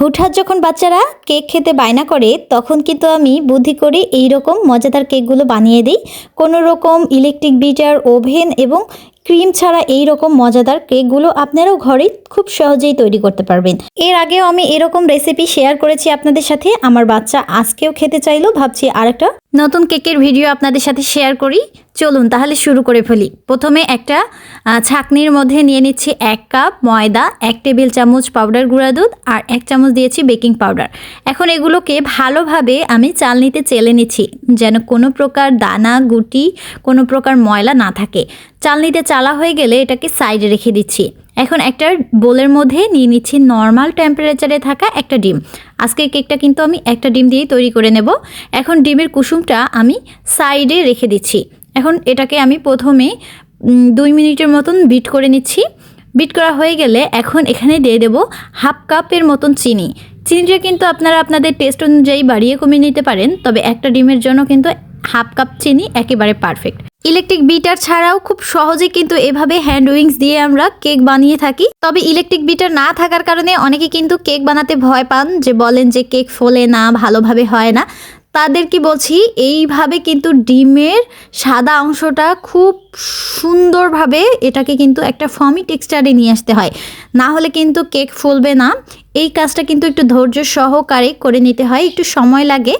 হুটহাট যখন বাচ্চারা কেক খেতে বায়না করে, তখন কিন্তু আমি বুদ্ধি করে এই রকম মজাদার কেকগুলো বানিয়ে দিই। কোনো রকম ইলেকট্রিক বিটার ওভেন এবং ক্রিম ছাড়া এই রকম মজাদার কেকগুলো আপনারাও ঘরে খুব সহজেই তৈরি করতে পারবেন। এর আগেও আমি এরকম রেসিপি শেয়ার করেছি আপনাদের সাথে। আমার বাচ্চা আজকেও খেতে চাইলো, ভাবছি আরেকটা নতুন কেকের ভিডিও আপনাদের সাথে শেয়ার করি। চলুন তাহলে শুরু করে ফেলি। প্রথমে একটা ছাঁকনির মধ্যে নিয়ে নিচ্ছি এক কাপ ময়দা, এক টেবিল চামচ পাউডার গুঁড়া দুধ আর এক চামচ দিয়েছি বেকিং পাউডার। এখন এগুলোকে ভালোভাবে আমি চালনিতে চেলে নিচ্ছি, যেন কোনো প্রকার দানা, গুটি, কোনো প্রকার ময়লা না থাকে। চালনিতে চালা হয়ে গেলে এটাকে সাইডে রেখে দিচ্ছি। এখন একটা বোলের মধ্যে নিয়ে নিচ্ছি নর্মাল টেম্পারেচারে থাকা একটা ডিম। আজকের কেকটা কিন্তু আমি একটা ডিম দিয়েই তৈরি করে নেব। এখন ডিমের কুসুমটা আমি সাইডে রেখে দিচ্ছি। এখন এটাকে আমি প্রথমে দুই মিনিটের মতন বিট করে নিচ্ছি। বিট করা হয়ে গেলে এখন এখানে দিয়ে দেব হাফ কাপের মতন চিনি। চিনিটা কিন্তু আপনারা আপনাদের টেস্ট অনুযায়ী বাড়িয়ে কমিয়ে নিতে পারেন, তবে একটা ডিমের জন্য কিন্তু হাফ কাপ চিনি একেবারে পারফেক্ট ইলেকট্রিক বিটার ছাড়াও খুব সহজে কিন্তু এভাবে হ্যান্ড উইংস দিয়ে আমরা কেক বানিয়ে থাকি। তবে ইলেকট্রিক বিটার না থাকার কারণে অনেকে কিন্তু কেক বানাতে ভয় পান যে বলেন যে কেক ফোলে না, ভালোভাবে হয় না। তাদের কি বলছি, এইভাবে কিন্তু ডিমের সাদা অংশটা খুব সুন্দরভাবে এটাকে কিন্তু একটা ফর্মি টেক্সচারে নিয়ে আসতে হয়। না হলে কিন্তু কেক ফুলবে না। এই কাজটা কিন্তু একটু ধৈর্য সহকারে করে নিতে হয়, একটু সময় লাগে।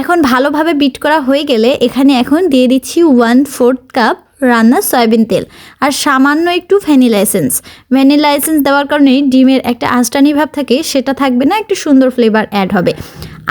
এখন ভালোভাবে বিট করা হয়ে গেলে এখানে এখন দিয়ে দিচ্ছি ওয়ান ফোর্থ কাপ রান্না সয়াবিন তেল। আর সামান্য একটু ভ্যানিলা এসেন্স ভ্যানিলা এসেন্স দেওয়ার কারণে ডিমের একটা আস্টানি ভাব থাকে, সেটা থাকবে না, একটু সুন্দর ফ্লেভার অ্যাড হবে।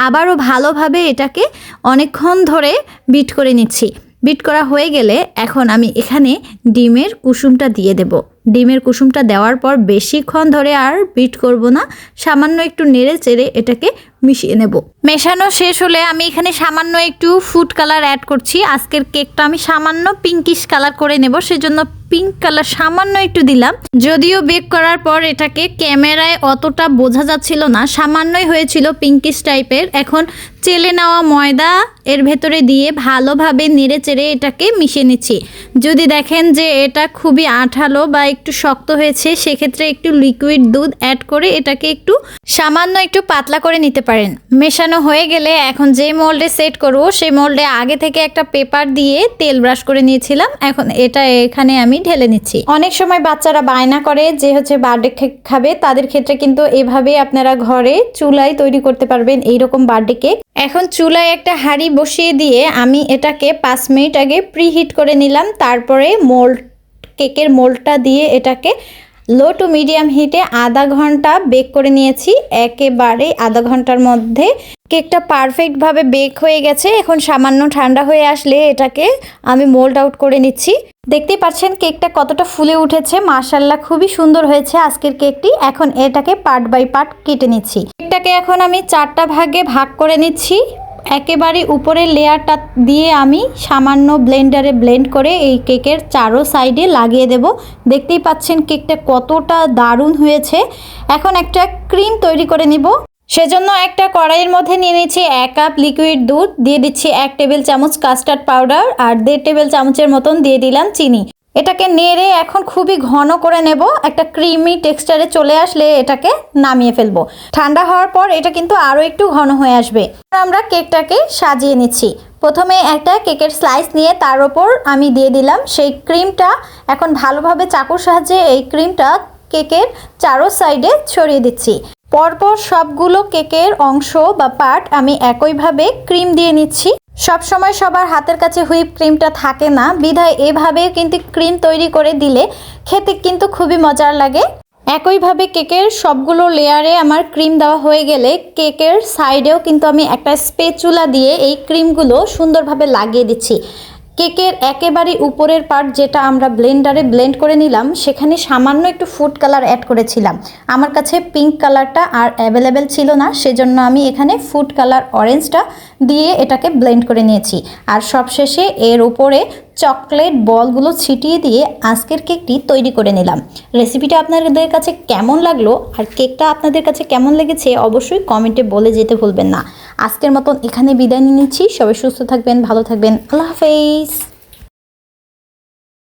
আবারও ভালোভাবে এটাকে অনেকক্ষণ ধরে বিট করে নিচ্ছি। বিট করা হয়ে গেলে এখন আমি এখানে ডিমের কুসুমটা দিয়ে দেব। ডিমের কুসুমটা দেওয়ার পর বেশিক্ষণ ধরে আর বিট করব না, সামান্য একটু নেড়ে চেড়ে এটাকে মিশিয়ে নেব। মেশানো শেষ হলে আমি এখানে সামান্য একটু ফুড কালার অ্যাড করছি। আজকের কেকটা আমি সামান্য পিঙ্কিশ কালার করে নেব, সেজন্য পিঙ্ক কালার সামান্য একটু দিলাম। যদিও বেক করার পর এটাকে ক্যামেরায় অতটা বোঝা যাচ্ছিল না। সামান্যই হয়েছিল পিঙ্কিশ টাইপের। এখন চেলে নেওয়া ময়দা এর ভেতরে দিয়ে ভালোভাবে নেড়ে চেড়ে এটাকে মিশিয়ে নিচ্ছি। যদি দেখেন যে এটা খুবই আঠালো বা একটু শক্ত হয়েছে, সেক্ষেত্রে একটু লিকুইড দুধ অ্যাড করে এটাকে একটু সামান্য একটু পাতলা করে নিতে পারেন। মেশানো হয়ে গেলে এখন যে মোল্ডে সেট করব সেই মোল্ডে আগে থেকে একটা পেপার দিয়ে তেল ব্রাশ করে নিয়েছিলাম। এখন এটা এখানে আমি ঢেলে নিচ্ছি। অনেক সময় বাচ্চারা বায়না করে যে হচ্ছে বার্থডে কেক খাবে, তাদের ক্ষেত্রে কিন্তু এভাবে আপনারা ঘরে চুলায় তৈরি করতে পারবেন এইরকম বার্থডে কেক। এখন চুলায় একটা হাঁড়ি বসিয়ে দিয়ে আমি এটাকে পাঁচ মিনিট আগে প্রিহিট করে নিলাম। তারপরে মোল্ড, কেকের মোল্ডটা দিয়ে এটাকে লো টু মিডিয়াম হিটে আধা ঘণ্টা বেক করে নিয়েছি। একেবারে আধা ঘণ্টার মধ্যে কেকটা পারফেক্টভাবে বেক হয়ে গেছে। এখন সামান্য ঠান্ডা হয়ে আসলে এটাকে আমি মোল্ড আউট করে নিচ্ছি। দেখতেই পাচ্ছেন কেকটা কতটা ফুলে উঠেছে। মার্শাল্লাহ খুবই সুন্দর হয়েছে। আজকের কেকটি। এখন এটাকে পার্ট বাই পার্ট কেটে নিচ্ছি। কেকটাকে এখন আমি চারটা ভাগে ভাগ করে নিচ্ছি। একেবারে উপরের লেয়ারটা দিয়ে আমি সামান্য ব্লেন্ডারে ব্লেন্ড করে এই কেকের চারো সাইডে লাগিয়ে দেব। দেখতেই পাচ্ছেন কেকটা কতটা দারুণ হয়েছে। এখন একটা ক্রিম তৈরি করে নিব। সেজন্য একটা কড়াইয়ের মধ্যে নিয়ে নিচ্ছি এক কাপ লিকুইড দুধ, দিয়ে দিচ্ছি এক টেবিল চামচ কাস্টার্ড পাউডার আর দেড় টেবিল চামচের মতন দিয়ে দিলাম চিনি। এটাকে নেড়ে এখন খুবই ঘন করে নেব, একটা ক্রিমি টেক্সচারে চলে আসলে এটাকে নামিয়ে ফেলব। ঠান্ডা হওয়ার পর এটা কিন্তু আরও একটু ঘন হয়ে আসবে। আমরা কেকটাকে সাজিয়ে নিচ্ছি। প্রথমে একটা কেকের স্লাইস নিয়ে তার ওপর আমি দিয়ে দিলাম সেই ক্রিমটা এখন ভালোভাবে চাকুর সাহায্যে এই ক্রিমটা কেকের চারো সাইডে ছড়িয়ে দিচ্ছি। পরপর সবগুলো কেকের অংশ বা পার্ট আমি একইভাবে ক্রিম দিয়ে নিচ্ছি। সব সময় সবার হাতের কাছে হুইপ ক্রিমটা থাকে না। বিধায় এভাবে কিন্তু ক্রিম তৈরি করে দিলে খেতে কিন্তু খুবই মজার লাগে। একইভাবে কেকের সবগুলো লেয়ারে আমার ক্রিম দেওয়া হয়ে গেলে কেকের সাইডেও কিন্তু আমি একটা স্পেচুলা দিয়ে এই ক্রিমগুলো সুন্দরভাবে লাগিয়ে দিচ্ছি। কেকের একেবারে উপরের পার্ট যেটা আমরা ব্লেন্ডারে ব্লেন্ড করে নিলাম, সেখানে সামান্য একটু ফুড কালার অ্যাড করেছিলাম। আমার কাছে পিঙ্ক কালারটা আর অ্যাভেলেবেল ছিল না, সেজন্য আমি এখানে ফুড কালার অরেঞ্জটা দিয়ে এটাকে ব্লেন্ড করে নিয়েছি। আর সবশেষে এর উপরে চকলেট বলগুলো ছিটিয়ে দিয়ে আজকের কেকটি তৈরি করে নিলাম। রেসিপিটা আপনাদের কাছে কেমন লাগল? আর কেকটা আপনাদের কাছে কেমন লেগেছে? অবশ্যই কমেন্টে বলে যেতে ভুলবেন না। আজকের মতন এখানে বিদায় নিয়ে নিচ্ছি। সবাই সুস্থ থাকবেন ভালো থাকবেন। আল্লাহ হাফেজ।